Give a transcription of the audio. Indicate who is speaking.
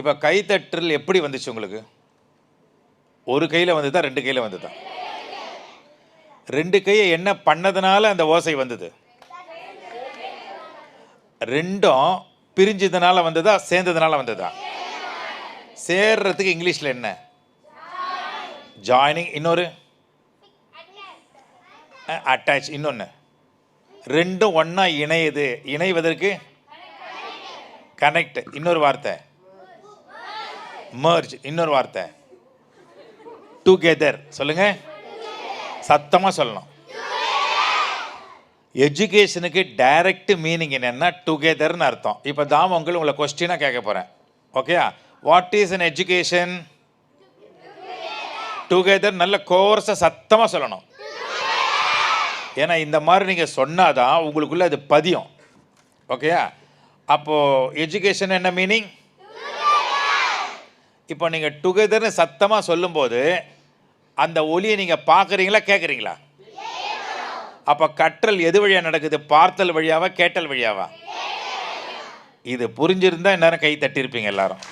Speaker 1: இப்போ கைத்தட்டல் எப்படி வந்துச்சு உங்களுக்கு? ஒரு கையில் வந்ததா ரெண்டு கையில் வந்ததா? ரெண்டு கையை என்ன பண்ணதுனால அந்த ஓசை வந்தது? ரெண்டும் பிரிஞ்சதுனால வந்ததா சேர்ந்ததுனால வந்ததா? சேர்றதுக்கு இங்கிலீஷில் என்ன? ஜாயினிங் இன்னொரு? அட்டாச் இன்னொன்று ரெண்டும் ஒன்றா இணையுது. இணைவதற்கு? கனெக்ட் இன்னொரு வார்த்தை. மர்ஜ் இன்னொரு வார்த்தை. டுகெதர் சொல்லுங்க. சத்தமாக சொல்லணும். எஜுகேஷனுக்கு டைரக்ட் மீனிங் என்னன்னா டுகெதர்னு அர்த்தம். இப்போ தான் உங்களை உங்களை கொஸ்டினாக கேட்க போகிறேன் ஓகேயா what is an education together நல்ல கோர்ஸை சத்தமாக சொல்லணும். ஏன்னா இந்த மாதிரி நீங்கள் சொன்னாதான் உங்களுக்குள்ள அது பதியும். ஓகேயா அப்போது எஜுகேஷன் என்ன மீனிங் இப்போ நீங்கள் டுகெதர்னு சத்தமாக சொல்லும்போது அந்த ஒலியை நீங்கள் பார்க்குறீங்களா கேட்குறீங்களா? அப்போ கற்றல் எது வழியாக நடக்குது? பார்த்தல் வழியாவா கேட்டல் வழியாவா? இது புரிஞ்சிருந்தா இந்நேரம் கை தட்டியிருப்பீங்க எல்லாரும்.